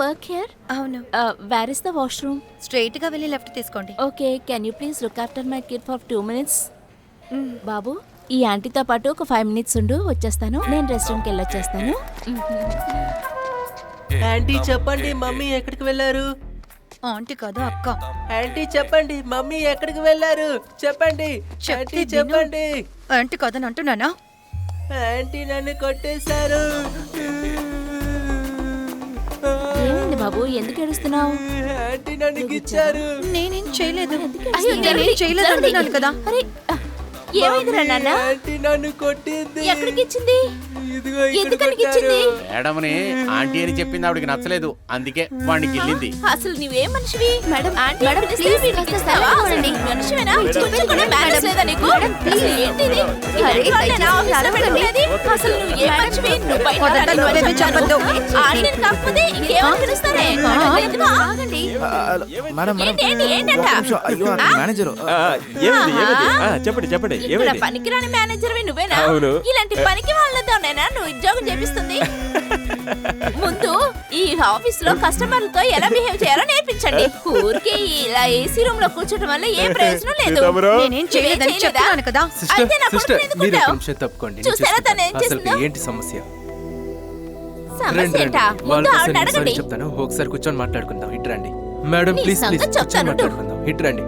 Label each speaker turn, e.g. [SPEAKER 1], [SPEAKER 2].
[SPEAKER 1] Work here
[SPEAKER 2] అవును.
[SPEAKER 1] Where is the washroom
[SPEAKER 2] స్ట్రైట్గా వెళ్ళి లెఫ్ట్ తీసుకోండి.
[SPEAKER 1] Okay can you please look after my kid for two minutes బాబు ఈ ఆంటీతో పాటు ఒక ఫైవ్ మినిట్స్ ఉండు వచ్చేస్తాను. నేను రెస్టారెంట్కి వెళ్ళి వచ్చేస్తాను
[SPEAKER 3] ఆంటీ చెప్పండి మమ్మీ ఎక్కడికి వెళ్ళారు?
[SPEAKER 2] ఆంటీ కాదు అక్క.
[SPEAKER 3] ఆంటీ చెప్పండి మమ్మీ ఎక్కడికి వెళ్ళారు? చెప్పండి ఆంటీ. చెప్పండి.
[SPEAKER 2] ఆంటీ కాదని అంటున్నానా?
[SPEAKER 3] ఆంటీ నన్ను కొట్టేశారు.
[SPEAKER 1] బాబు ఎందుకు ఏడుస్తున్నావు?
[SPEAKER 2] నేనేం చేయలేదు. నేనేం చేయలేదు. అంటున్నాను కదా.
[SPEAKER 1] అరే ఏమైందిరా నాన్న
[SPEAKER 3] ఆంటీ నన్ను కొట్టింది
[SPEAKER 1] ఎక్కడికి ఇచ్చింది
[SPEAKER 3] ఇదిగో
[SPEAKER 4] మేడంని ఆంటీ అని చెప్పింది ఆవిడకి నచ్చలేదు అందుకే వాడిని గిల్లింది
[SPEAKER 1] అసలు నువ్వే మనిషివి
[SPEAKER 2] మేడం,
[SPEAKER 1] ఆంటీ
[SPEAKER 2] మేడం,
[SPEAKER 1] పిలిస్తే
[SPEAKER 2] ప్లీజ్
[SPEAKER 1] వీడికి
[SPEAKER 2] కాస్త
[SPEAKER 1] ఇస్తావా?
[SPEAKER 2] silent గా
[SPEAKER 1] అసలు
[SPEAKER 2] ఉండండి.
[SPEAKER 1] నీ మనిషివేనా?
[SPEAKER 2] చెప్పేది
[SPEAKER 1] కొంచెం కూడా
[SPEAKER 2] వినండి,
[SPEAKER 1] manners
[SPEAKER 2] మేడం.
[SPEAKER 1] లేదా నీకు?
[SPEAKER 2] Madam, please.
[SPEAKER 1] అసలు ఏంటిది? ఈ
[SPEAKER 2] అరే,
[SPEAKER 1] ఇంట్లో నేను
[SPEAKER 2] దయచేసి
[SPEAKER 1] ఆఫీస్లో
[SPEAKER 2] అడగండి.
[SPEAKER 1] పెట్టుకునేది? అసలు నువ్వు ఏ మనిషివి? నువ్వు బయట
[SPEAKER 2] వదలండి,
[SPEAKER 1] రాని
[SPEAKER 2] నువ్వేమీ
[SPEAKER 1] మనిషి
[SPEAKER 2] చెప్పొద్దు.
[SPEAKER 1] అన్నాను. ఆంటీని కాకపోతే ఇంకేమని పిలుస్తారే? ఎందుకు?
[SPEAKER 2] ఆగండి
[SPEAKER 5] మేడం మేడం
[SPEAKER 1] ఏంటి, ఏంటి, ఏంటంట?
[SPEAKER 5] ఒక్క నిమిషం. అయ్యో అతను మేనేజరు
[SPEAKER 6] ఆ, ఏమైంది ఏమైంది ఆ, చెప్పండి చెప్పండి
[SPEAKER 1] ఇక్కడ పనికిరాని మేనేజర్వి నువ్వేనా?
[SPEAKER 6] అవును.
[SPEAKER 1] ఇలాంటి పనికి వాళ్ళతోనేనా? నువ్వు ఉద్యోగం చేపిస్తుంది? ముందు ఈ ఆఫీస్లో కస్టమర్లతో ఎలా బిహేవ్ చేయాలో నేర్పించండి. ఊరికే ఇలా ఏసీ రూమ్లో కూర్చోటం వల్ల ఏ ప్రయోజనం లేదు?
[SPEAKER 2] నేనేం చేయలేదని కదా.
[SPEAKER 1] అయితే నా కొడుకుని ఎందుకు
[SPEAKER 7] తప్పుకోండి నేను
[SPEAKER 1] చూసారా తను ఏం
[SPEAKER 7] చూసుకుంటాను. అసలు
[SPEAKER 1] చేసిందో?
[SPEAKER 7] ఏంటి సమస్య?
[SPEAKER 1] ఏంటా? ముందు అడగండి.
[SPEAKER 7] చెప్తాను. ఒకసారి కూర్చొని మాట్లాడుకుందాం. ఇటు రండి. మేడం ప్లీజ్ ప్లీజ్
[SPEAKER 1] చెప్తాను.
[SPEAKER 7] మాట్లాడుకుందాం. ఇటు రండి.